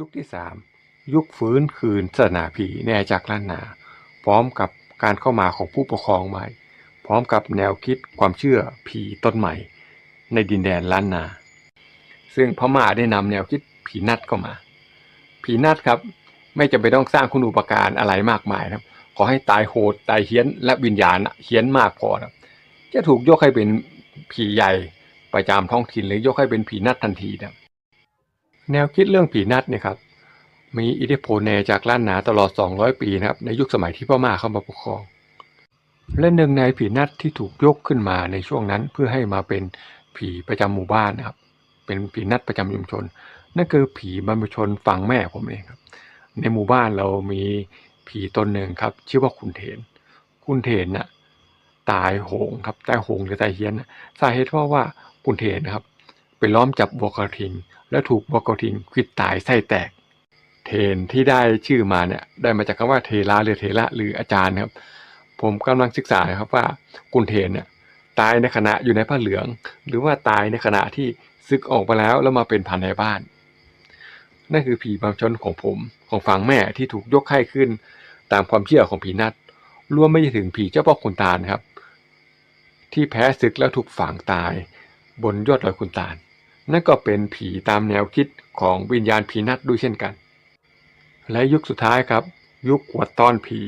ยุคที่3ยุคฟื้นคืนศาสนาผีในอาจากล้านนา พร้อมกับการเข้ามาของผู้ปกครองใหม่ พร้อมกับแนวคิดความเชื่อผีต้นใหม่ ในดินแดนล้านนา ซึ่งพม่าได้นำแนวคิดผีนัดเข้ามา ผีนัดครับ ไม่จำเป็นต้องสร้างคุณูปการอะไรมากมายนะครับ ขอให้ตายโหดตายเฮี้ยนและวิญญาณเฮี้ยนมากพอครับจะถูกยกให้เป็นผีใหญ่ประจำท้องถิ่นหรือยกให้เป็นผีนัดทันทีนะครับ แนวคิดเรื่องผีนัดเนี่ยครับมีอิทธิพลในจากล้านนาตลอด 200 ปีนะครับในยุคสมัยที่พม่าเข้ามาปกครอง และหนึ่งในผีนัดที่ถูกยกขึ้นมาในช่วงนั้นเพื่อให้มาเป็นผีประจำหมู่บ้านนะครับเป็นผีนัดประจำชุมชน นั่นคือผีบรรพชนฝั่งแม่ผมเองครับ ในหมู่บ้านเรามีผีตนหนึ่งครับ ชื่อว่าคุณเถน คุณเถนน่ะตายโหงครับตายโหงหรือตายเฮี้ยนนะสาเหตุเพราะว่าคุณเถนนะครับ ไปล้อมจับบัวกระทิง แล้วถูกบัวกระทิงควิดตายไส้แตก เทนที่ได้ชื่อมาเนี่ยได้มาจากคำว่าเทระหรือเทระหรืออาจารย์ครับ ผมกำลังศึกษานะครับว่ากุนเทนเนี่ยตายในขณะอยู่ในผ้าเหลือง หรือว่าตายในขณะที่ซึกออกมาแล้วแล้วมาเป็นพันในบ้าน นั่นคือผีบางชนของผมของฝั่งแม่ที่ถูกยกให้ขึ้น ตามความเชื่อของผีนัดรวมไม่ถึงผีเจ้าพ่อขุนตาลครับ ที่แพ้ศึกแล้วถูกฝังตาย บนยอดดอยขุนตาล นั่นก็เป็นผีตามแนวคิดของวิญญาณผีนัดด้วยเช่นกัน และยุคสุดท้ายครับ ยุคกวดต้อนผี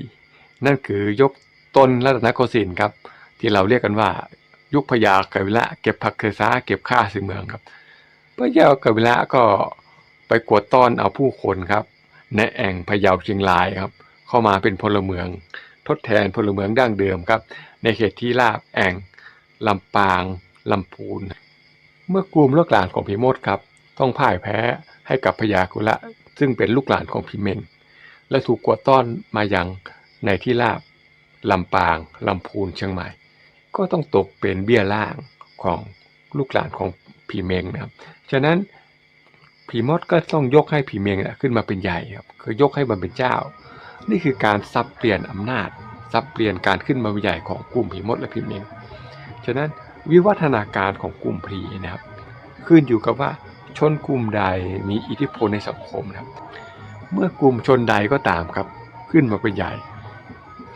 นั่นคือยกต้นรัตนโกสินทร์ครับ ที่เราเรียกกันว่า ยุคพญากวิละเก็บผักเคยซ้าเก็บข้าสึงเมืองครับพญากวิละก็ไปกวดต้อนเอาผู้คนครับ ในแอ่งพะเยาเชียงรายครับ เข้ามาเป็นพลเมือง ทดแทนพลเมืองดั้งเดิมครับ ในเขตที่ราบแอ่งลำปางลำพูน เมื่อกลุ่มลูกหลานของพีมดครับ ต้องพ่ายแพ้ให้กับพญากุละ ซึ่งเป็นลูกหลานของพีเมง และถูกกวดต้อนมายังในที่ราบลำปางลำพูนเชียงใหม่ ก็ต้องตกเป็นเบี้ยล่างของลูกหลานของพีเมงนะครับ ฉะนั้นผีมดก็ต้องยกให้ผีเมงน่ะขึ้นมาเป็นใหญ่ครับ คือยกให้มันเป็นเจ้า นี่คือการซับเปลี่ยนอำนาจซับเปลี่ยนการขึ้นมาเป็นใหญ่ของกลุ่มผีมดและผีเมง ฉะนั้น วิวัฒนาการของกลุ่มผีนะครับ ขึ้นอยู่กับว่าชนกลุ่มใดมีอิทธิพลในสังคมนะครับ เมื่อกลุ่มชนใดก็ตามครับ ขึ้นมาเป็นใหญ่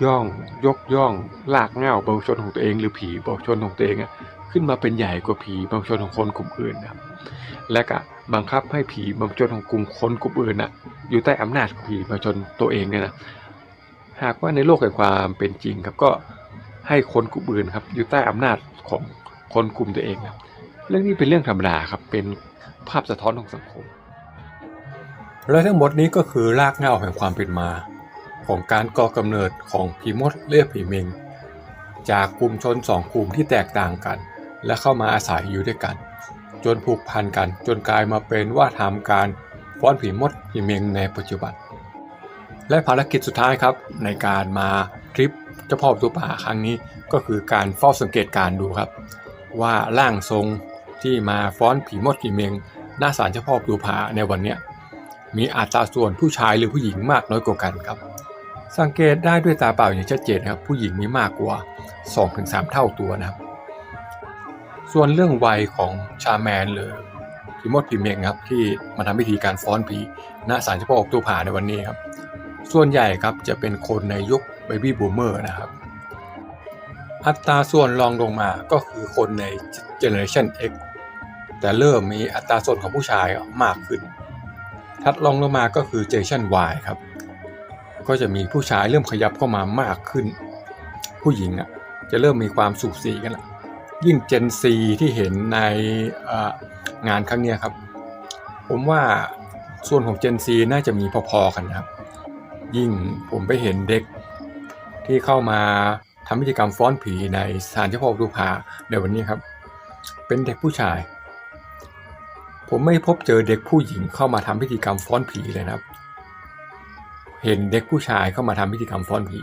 ย่องยกย่องลากเง่าบาชนของตัวเอง หรือผีเบาชนของตัวเองอะขึ้นมาเป็นใหญ่กว่าผีบางชนของคนกลุ่มอื่นนะครับ และก็บังคับให้ผีบางชนของกลุ่มคนกลุ่มอื่นน่ะอยู่ใต้อำนาจของผีบางชนตัวเองเนี่ยนะหากว่าในโลกแห่งความเป็นจริงครับก็ให้คนกลุ่มอื่นครับอยู่ใต้อำนาจของ คนกลุ่มตัวเองนะเรื่องนี้เป็นเรื่องธรรมดาครับเป็นภาพสะท้อนของสังคม และทั้งหมดนี้ก็คือรากเหง้าแห่งความเป็นมา ของการก่อกำเนิดของผีมดเรียกผีเมงจากกลุ่มชนสองกลุ่มที่แตกต่างกัน และเข้ามาอาศัยอยู่ด้วยกัน จนผูกพันกันจนกลายมาเป็นว่าทำการฟ้อนผีมดผีเมงในปัจจุบัน และภารกิจสุดท้ายครับ ในการมาทริปเจ้าพ่อประตูป่าครั้งนี้ก็คือการเฝ้าสังเกตการดูครับ ว่าร่างทรงที่มาฟ้อนผีมดผีเมง หน้าศาลเจ้าพ่อประตูป่าในวันเนี้ยมีอัตราส่วนผู้ชายหรือผู้หญิงมากน้อยกว่ากันครับ สังเกตได้ด้วยตาเปล่าอย่างชัดเจนครับ ผู้หญิงมีมากกว่า 2-3 เท่าตัวนะครับ ส่วนเรื่องวัยของชาแมนหรือพิมดพิเมงครับที่มาทำพิธีการฟ้อนผีณศาลเจ้าพ่อออกตัวผาในวันนี้ครับ ส่วนใหญ่ครับจะเป็นคนในยุคเบบี้บูมเมอร์นะครับ อัตราส่วนรองลงมาก็คือคนในเจเนอเรชัน X แต่เริ่มมีอัตราส่วนของผู้ชายมากขึ้นถัดลงลงมาก็คือ Generation Y ครับ ก็จะมีผู้ชายเริ่มขยับเข้ามามากขึ้น ผู้หญิงอะจะเริ่มมีความสูสีกันละยิ่ง Gen Z ที่เห็นในงานครั้งนี้ครับ ผมว่าส่วนของ Gen Z น่าจะมีพอๆกันนะครับ ยิ่งผมไปเห็นเด็กที่เข้ามา ทำพิธีกรรมฟ้อนผีในสถานเจ้าพ่อดูพาในวันนี้ครับ เป็นเด็กผู้ชาย ผมไม่พบเจอเด็กผู้หญิงเข้ามาทำพิธีกรรมฟ้อนผีเลยนะครับ เห็นเด็กผู้ชายเข้ามาทำพิธีกรรมฟ้อนผี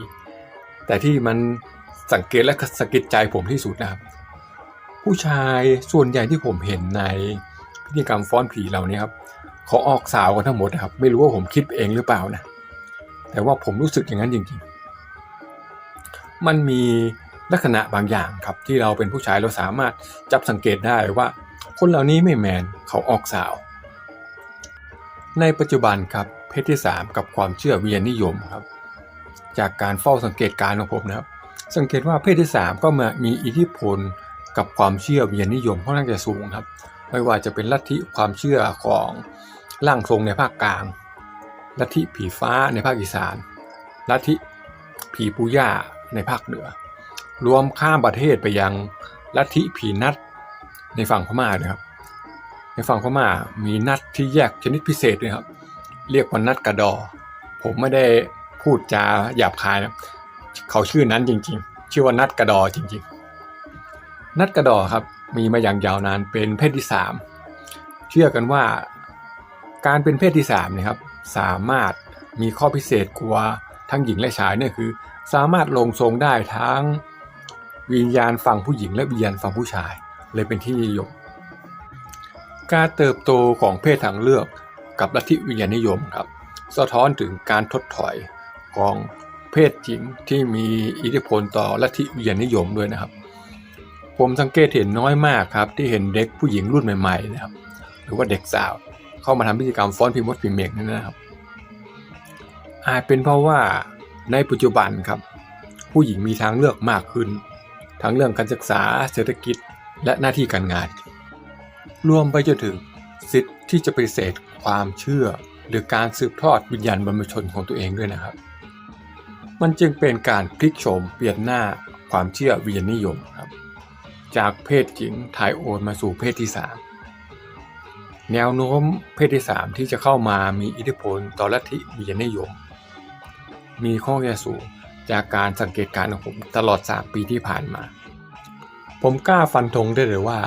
แต่ที่มันสังเกตและสะกิดใจผมที่สุดนะครับ ผู้ชายส่วนใหญ่ที่ผมเห็นในพิธีกรรมฟ้อนผีเหล่านี้ครับเขาออกสาวกันทั้งหมดนะครับ ไม่รู้ว่าผมคิดเองหรือเปล่านะ แต่ว่าผมรู้สึกอย่างนั้นจริงๆ มันมีลักษณะบางอย่างครับที่เราเป็นผู้ชายเราสามารถจับสังเกตได้ว่า คนเหล่านี้ไม่แมนเขาออกสาว ในปัจจุบันครับเพศที่ 3 กับความเชื่อเวิญญาณนิยมครับ จากการเฝ้าสังเกตการณ์ของผมนะครับ สังเกตว่าเพศที่ 3 ก็มามีอิทธิพลกับความเชื่อเวิญญาณนิยมค่อนข้างจะสูงครับ ไม่ว่าจะเป็นลัทธิความเชื่อของร่างทรงในภาคกลางลัทธิผีฟ้าในภาคอีสานลัทธิผีปูย่า ในภาคเหนือ รวมข้ามประเทศไปยังลัทธิผีนัดในฝั่งพม่านะครับ ในฝั่งพม่ามีนัดที่แยกชนิดพิเศษด้วยครับ เรียกว่านัดกระดอ ผมไม่ได้พูดจาหยาบคายนะเขาชื่อนั้นจริง ๆ ชื่อว่านัดกระดอจริง ๆ นัดกระดอครับมีมาอย่างยาวนานเป็นเพศที่สามเชื่อกันว่าการเป็นเพศที่สามนะครับสามารถมีข้อพิเศษกว่าทั้งหญิงและชายเนี่ยคือ สามารถลงทรงได้ทั้งวิญญาณฝั่งผู้หญิงและวิญญาณฝั่งผู้ชาย เลยเป็นที่นิยม การเติบโตของเพศทางเลือกกับลัทธิวิญญาณนิยมครับ สะท้อนถึงการถดถอยของเพศหญิงที่มีอิทธิพลต่อลัทธิวิญญาณนิยมด้วยนะครับ ผมสังเกตเห็นน้อยมากครับ ที่เห็นเด็กผู้หญิงรุ่นใหม่ๆนะครับ หรือว่าเด็กสาว เข้ามาทำพิธีกรรมฟ้อนพิมพ์มดพิมพ์เมกนี่นะครับอาจเป็นเพราะว่า ในปัจจุบันครับ ผู้หญิงมีทางเลือกมากขึ้น ทั้งเรื่องการศึกษาเศรษฐกิจและหน้าที่การงาน รวมไปจนถึงสิทธิ์ที่จะปฏิเสธความเชื่อ หรือการสืบทอดวิญญาณบรรพชนของตัวเองด้วยนะครับ มันจึงเป็นการพลิกโฉมเปลี่ยนหน้าความเชื่อวิญญาณนิยมครับ จากเพศหญิงถ่ายโอนมาสู่เพศที่3แนวโน้มเพศที่3ที่จะเข้ามามีอิทธิพลต่อลัทธิวิญญาณนิยม มีข้อแก่สูงจากการสังเกตการณ์ของผมตลอด 3 ปีที่ผ่านมา ผมกล้าฟันธงได้เลยว่า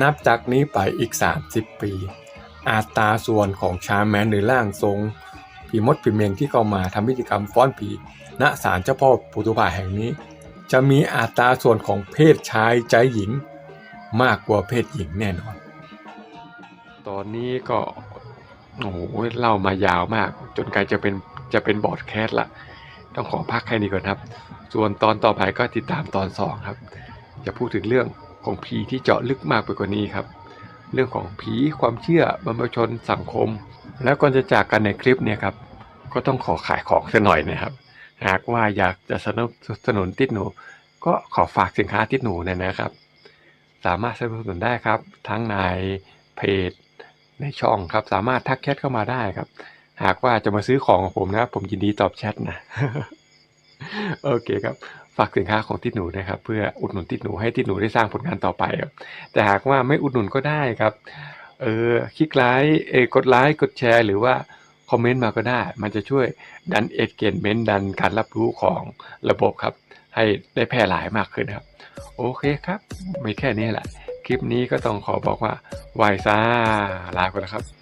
นับจากนี้ไปอีก 30 ปีอัตราส่วนของชาแมนหรือร่างทรงผีมดผีเมงที่เข้ามาทำพิธีกรรมฟ้อนผีณศาลเจ้าพ่อปุถุบาแห่งนี้ จะมีอัตราส่วนของเพศชายใจหญิง มากกว่าเพศหญิงแน่นอน ตอนนี้ก็โอ้โหเล่ามายาวมาก จนกลายจะเป็น จะเป็นบอร์ดแคสละต้องขอพักแค่นี้ก่อนครับ ส่วนตอนต่อไปก็ติดตามตอนสองครับ จะพูดถึงเรื่องของผีที่เจาะลึกมากไปกว่านี้ครับ เรื่องของผีความเชื่อบรรพชนสังคม แล้วก่อนจะจากกันในคลิปเนี่ยครับ ก็ต้องขอขายของสักหน่อยนะครับ หากว่าอยากจะสนับสนุนติดหนู ก็ขอฝากสินค้าติดหนูหนอยนะครับ สามารถสนับสนุนได้ครับ ทั้งในเพจในช่องครับ สามารถทักแชทเข้ามาได้ครับ หากว่าจะมาซื้อของของผมนะ ผมยินดีตอบแชทนะ โอเคครับ ฝากสินค้าของติดหนูนะครับ เพื่ออุดหนุนติดหนูให้ติดหนูได้สร้างผลงานต่อไปครับแต่หากว่าไม่อุดหนุนก็ได้ครับ เออคลิกไลค์เอกดไลค์กดแชร์ หรือว่าคอมเมนต์มาก็ได้ มันจะช่วยดันเอเกนเมนต์ดันการรับรู้ของระบบครับ ให้ได้แพร่หลายมากขึ้นครับ โอเคครับ ไม่แค่นี้แหละ คลิปนี้ก็ต้องขอบอกว่าไหวายซ่าลาไปแล้วครับ